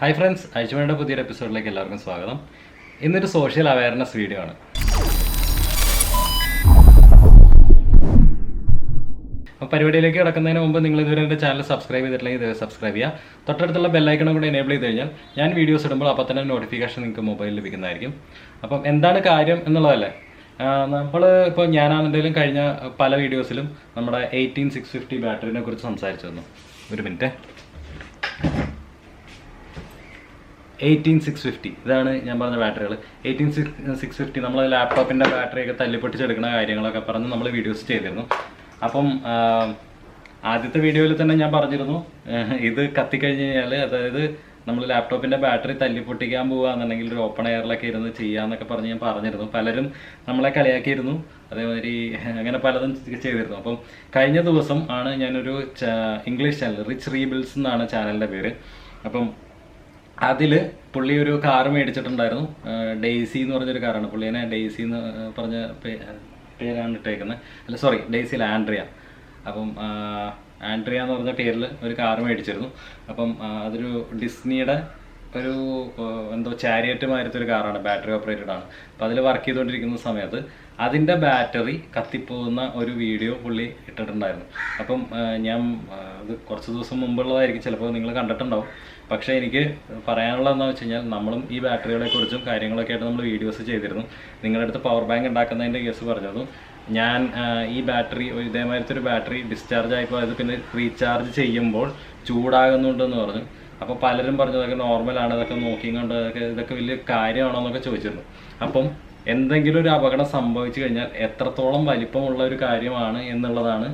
Hi friends അയച്ചുമണിയുടെ പുതിയൊരു എപ്പിസോഡിലേക്ക് എല്ലാവർക്കും സ്വാഗതം. ഇന്നൊരു സോഷ്യൽ അവയർനെസ് വീഡിയോ ആണ്. അപ്പോൾ പരിപാടിയിലേക്ക് കിടക്കുന്നതിന് മുമ്പ് നിങ്ങൾ ഇതുവരെ എന്റെ ചാനൽ സബ്സ്ക്രൈബ് ചെയ്തിട്ടില്ലെങ്കിൽ ഇത് സബ്സ്ക്രൈബ് ചെയ്യുക. തൊട്ടടുത്തുള്ള ബെല്ലൈക്കണും കൂടെ എനേബിൾ ചെയ്ത് കഴിഞ്ഞാൽ ഞാൻ വീഡിയോസ് ഇടുമ്പോൾ അപ്പോൾ തന്നെ നോട്ടിഫിക്കേഷൻ നിങ്ങൾക്ക് മൊബൈലിൽ ലഭിക്കുന്നതായിരിക്കും. അപ്പം എന്താണ് കാര്യം എന്നുള്ളതല്ലേ? നമ്മൾ ഇപ്പോൾ ഞാനാണെന്തെങ്കിലും കഴിഞ്ഞ പല വീഡിയോസിലും നമ്മുടെ എയ്റ്റീൻ സിക്സ് ഫിഫ്റ്റി ബാറ്ററിനെ കുറിച്ച് സംസാരിച്ചു തന്നു ഒരു മിനിറ്റ് എയ്റ്റീൻ സിക്സ് ഫിഫ്റ്റി. ഇതാണ് ഞാൻ പറഞ്ഞ ബാറ്ററികൾ എയ്റ്റീൻ സിക്സ് സിക്സ് ഫിഫ്റ്റി നമ്മൾ ലാപ്ടോപ്പിന്റെ ബാറ്ററിയൊക്കെ തല്ലിപ്പൊട്ടിച്ചെടുക്കുന്ന കാര്യങ്ങളൊക്കെ പറഞ്ഞ് നമ്മൾ വീഡിയോസ് ചെയ്തിരുന്നു. അപ്പം ആദ്യത്തെ വീഡിയോയിൽ തന്നെ ഞാൻ പറഞ്ഞിരുന്നു ഇത് കത്തിക്കഴിഞ്ഞ് കഴിഞ്ഞാൽ അതായത് നമ്മൾ ലാപ്ടോപ്പിന്റെ ബാറ്ററി തല്ലിപ്പൊട്ടിക്കാൻ പോകുകയാണെന്നുണ്ടെങ്കിൽ ഒരു ഓപ്പൺ എയറിലൊക്കെ ഇരുന്ന് ചെയ്യാമെന്നൊക്കെ പറഞ്ഞ് ഞാൻ പറഞ്ഞിരുന്നു. പലരും നമ്മളെ കളിയാക്കിയിരുന്നു. അതേമാതിരി അങ്ങനെ പലതും ചെയ്തിരുന്നു. അപ്പം കഴിഞ്ഞ ദിവസം ആണ് ഞാനൊരു ഇംഗ്ലീഷ് ചാനൽ റിച്ച് റീബിൾസ് എന്നാണ് ചാനലിന്റെ പേര്. അപ്പം അതിൽ പുള്ളി ഒരു കാർ മേടിച്ചിട്ടുണ്ടായിരുന്നു. ഡെയ്സി എന്ന് പറഞ്ഞൊരു കാറാണ്. പുള്ളിനെ ഡെയ്സി എന്ന് പറഞ്ഞ പേരാണ് ഇട്ടേക്കുന്നത് അല്ല സോറി ഡെയ്സിയിൽ ആൻഡ്രിയ. അപ്പം ആൻഡ്രിയ എന്ന് പറഞ്ഞ പേരിൽ ഒരു കാർ മേടിച്ചിരുന്നു. അപ്പം അതൊരു ഡിസ്നിയുടെ ഒരു എന്തോ ചാരിയറ്റ് മാരത്തെ ഒരു കാറാണ് ബാറ്ററി ഓപ്പറേറ്റഡ് ആണ് അപ്പോൾ അതിൽ വർക്ക് ചെയ്തുകൊണ്ടിരിക്കുന്ന സമയത്ത് അതിന്റെ ബാറ്ററി കത്തിപ്പോകുന്ന ഒരു വീഡിയോ പുള്ളി ഇട്ടിട്ടുണ്ടായിരുന്നു. അപ്പം ഞാൻ കുറച്ച് ദിവസം മുമ്പുള്ളതായിരിക്കും. ചിലപ്പോൾ നിങ്ങൾ കണ്ടിട്ടുണ്ടാവും. പക്ഷേ എനിക്ക് പറയാനുള്ളത് എന്താണെന്ന് വെച്ച് കഴിഞ്ഞാൽ നമ്മളും ഈ ബാറ്ററികളെ കുറിച്ചും കാര്യങ്ങളൊക്കെ ആയിട്ട് നമ്മൾ വീഡിയോസ് ചെയ്തിരുന്നു. നിങ്ങളുടെ അടുത്ത് പവർ ബാങ്ക് ഉണ്ടാക്കുന്നതിന്റെ കേസ് പറഞ്ഞതും ഞാൻ ഈ ബാറ്ററി ഇതേമാതിരത്തെ ഒരു ബാറ്ററി ഡിസ്ചാർജ് ആയിപ്പോൾ അത് പിന്നെ റീചാർജ് ചെയ്യുമ്പോൾ ചൂടാകുന്നുണ്ടെന്ന് പറഞ്ഞു. അപ്പോൾ പലരും പറഞ്ഞതൊക്കെ നോർമലാണ് ഇതൊക്കെ നോക്കിയും കൊണ്ട് അതൊക്കെ ഇതൊക്കെ വലിയ കാര്യമാണോ? എന്നൊക്കെ ചോദിച്ചിരുന്നു. അപ്പം എന്തെങ്കിലും ഒരു അപകടം സംഭവിച്ചു കഴിഞ്ഞാൽ എത്രത്തോളം വലിപ്പമുള്ള ഒരു കാര്യമാണ് എന്നുള്ളതാണ്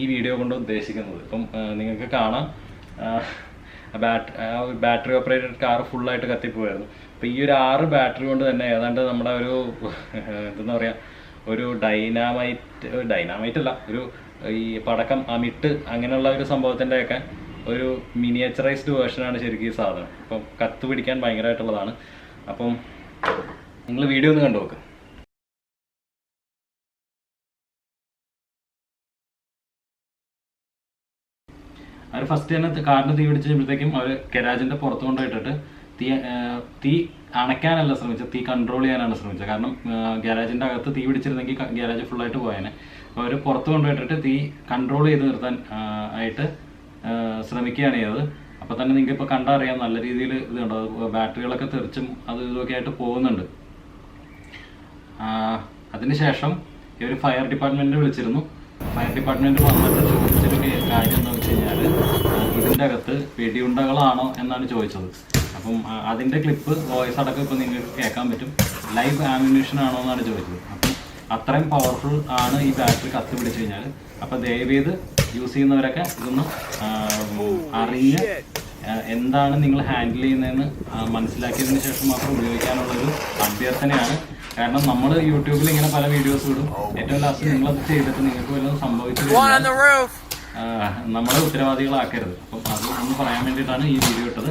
ഈ വീഡിയോ കൊണ്ട് ഉദ്ദേശിക്കുന്നത്. ഇപ്പം നിങ്ങൾക്ക് കാണാം ബാറ്റ് ബാറ്ററി ഓപ്പറേറ്റഡ് കാർ ഫുള്ളായിട്ട് കത്തിപ്പോയായിരുന്നു. അപ്പോൾ ഈ ഒരു ആറ് ബാറ്ററി കൊണ്ട് തന്നെ ഏതാണ്ട് നമ്മുടെ ഒരു എന്താ പറയുക ഒരു ഡൈനാമൈറ്റ് ഡൈനാമൈറ്റ് അല്ല ഒരു ഈ പടക്കം അമിട്ട് അങ്ങനെയുള്ള ഒരു സംഭവത്തിന്റെയൊക്കെ ഒരു മിനിയേച്ചറൈസ്ഡ് വേർഷനാണ് ശരിക്കും ഈ സാധനം. അപ്പം കത്ത് പിടിക്കാൻ ഭയങ്കരമായിട്ടുള്ളതാണ്. അപ്പം നിങ്ങൾ വീഡിയോ ഒന്ന് കണ്ടു നോക്ക്. അവർ ഫസ്റ്റ് തന്നെ കാറിന് തീ പിടിച്ചപ്പോഴത്തേക്കും അവർ ഗരാജിന്റെ പുറത്ത് കൊണ്ടുപോയിട്ടിട്ട് തീ തീ അണയ്ക്കാനല്ല ശ്രമിച്ചത് തീ കൺട്രോൾ ചെയ്യാനാണ് ശ്രമിച്ചത്. കാരണം ഗ്യാരാജിന്റെ അകത്ത് തീ പിടിച്ചിരുന്നെങ്കിൽ ഗാരാജ് ഫുള്ളായിട്ട് പോയേനെ. അപ്പോൾ അവർ പുറത്ത് കൊണ്ടുപോയിട്ടിട്ട് തീ കൺട്രോൾ ചെയ്ത് നിർത്താൻ ആയിട്ട് ശ്രമിക്കുകയാണ് ചെയ്തത്. അപ്പോൾ തന്നെ നിങ്ങൾക്ക് ഇപ്പോൾ കണ്ടറിയാം നല്ല രീതിയിൽ ഇത് കണ്ടോ? ബാറ്ററികളൊക്കെ തെറിച്ചും അത് ഇതൊക്കെ ആയിട്ട് പോകുന്നുണ്ട്. അതിനുശേഷം ഇവർ ഫയർ ഡിപ്പാർട്ട്മെന്റിനെ വിളിച്ചിരുന്നു. ഫയർ ഡിപ്പാർട്ട്മെന്റ് വന്നിട്ട് ചോദിച്ചൊരു കാര്യം എന്ന് വെച്ച് കഴിഞ്ഞാൽ ഇതിന്റെ അകത്ത് വെടിയുണ്ടകളാണോ എന്നാണ് ചോദിച്ചത്. അപ്പം അതിന്റെ ക്ലിപ്പ് വോയിസ് അടക്കം ഇപ്പം നിങ്ങൾക്ക് കേൾക്കാൻ പറ്റും. ലൈവ് ആമിനേഷൻ ആണോ എന്നാണ് ചോദിച്ചത്. അപ്പം അത്രയും പവർഫുൾ ആണ് ഈ ബാറ്ററി കത്ത് പിടിച്ചു കഴിഞ്ഞാൽ അപ്പം ദയവേത് യൂസ് ചെയ്യുന്നവരൊക്കെ ഇതൊന്ന് അറിഞ്ഞ് എന്താണ് നിങ്ങൾ ഹാൻഡിൽ ചെയ്യുന്നതെന്ന് മനസ്സിലാക്കിയതിന് ശേഷം മാത്രം ഉപയോഗിക്കാനുള്ളൊരു അഭ്യർത്ഥനയാണ് കാരണം നമ്മൾ യൂട്യൂബിൽ ഇങ്ങനെ പല വീഡിയോസ് ഇടും ഏറ്റവും ലാസ്റ്റ് അത് ചെയ്തിട്ട് നിങ്ങൾക്ക് വല്ലതും സംഭവിച്ചു നമ്മളെ ഉത്തരവാദികളാക്കരുത് അപ്പം അത് ഒന്ന് പറയാൻ വേണ്ടിയിട്ടാണ് ഈ വീഡിയോ ഇട്ടത്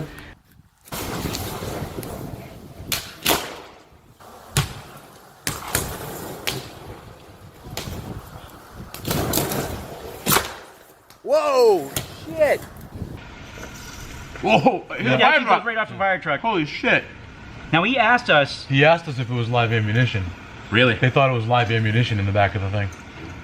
Whoa! Shit! Whoa! Yeah, fire he truck. right off the fire truck. Holy shit! Now he asked us. He asked us if it was live ammunition. Really? They thought it was live ammunition in the back of the thing.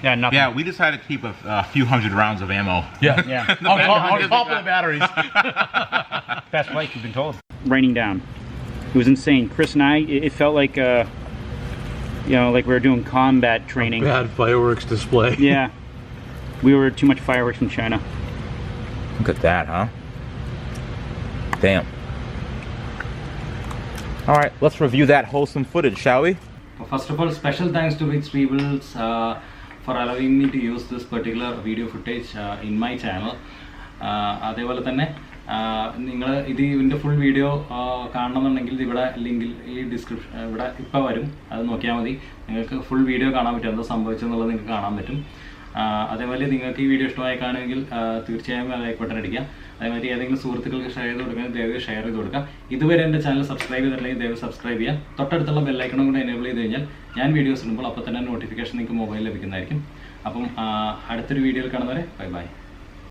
Yeah, nothing. Yeah, we decided to keep a, a few hundred rounds of ammo. Yeah. Yeah. on, top, on top of the batteries. Best life, you've been told. Raining down. It was insane. Chris and I, it, it felt like, uh, you know, like we were doing combat training. Bad fireworks display. Yeah. We were too much fireworks from China. Look at that, huh? Damn. All right, let's review that wholesome footage, shall we? Well, First of all, special thanks to Rich Peebles uh, for allowing me to use this particular video footage uh, in my channel. Uh, അതേപോലെ തന്നെ നിങ്ങൾ ഇത് ഇതിന്റെ full video കാണണമെന്നുണ്ടെങ്കിൽ ഇവിടെ ലിങ്കിൽ ഈ description ഇവിടെ ഇപ്പോൾ വരും അത് നോക്കിയാൽ മതി നിങ്ങൾക്ക് ഫുൾ വീഡിയോ കാണാൻ പറ്റും എന്താ സംഭവിച്ചെന്നുള്ളത് നിങ്ങൾക്ക് കാണാൻ പറ്റും അതേപോലെ നിങ്ങൾക്ക് ഈ വീഡിയോ ഇഷ്ടമായി കാണുമെങ്കിൽ തീർച്ചയായും ലൈക്ക് ബട്ടൺ അടിക്കുക. അതേമാതിരി ഏതെങ്കിലും സുഹൃത്തുക്കൾക്ക് ഷെയർ ചെയ്ത് കൊടുക്കുക ദയവ് ഷെയർ ചെയ്ത് കൊടുക്കുക. ഇതുവരെ എന്റെ ചാനൽ സബ്സ്ക്രൈബ് ചെയ്തിട്ടില്ലെങ്കിൽ ദയവ് സബ്സ്ക്രൈബ് ചെയ്യുക. തൊട്ടടുത്തുള്ള ബെല്ലൈക്കണം കൂടെ എനേബിൾ ചെയ്ത് കഴിഞ്ഞാൽ ഞാൻ വീഡിയോസ് ഇടുമ്പോൾ അപ്പോൾ തന്നെ നോട്ടിഫിക്കേഷൻ നിങ്ങൾക്ക് മൊബൈലിൽ ലഭിക്കുന്നതായിരിക്കും. അപ്പം അടുത്തൊരു വീഡിയോയിൽ കാണുന്നവരെ ബൈ ബൈ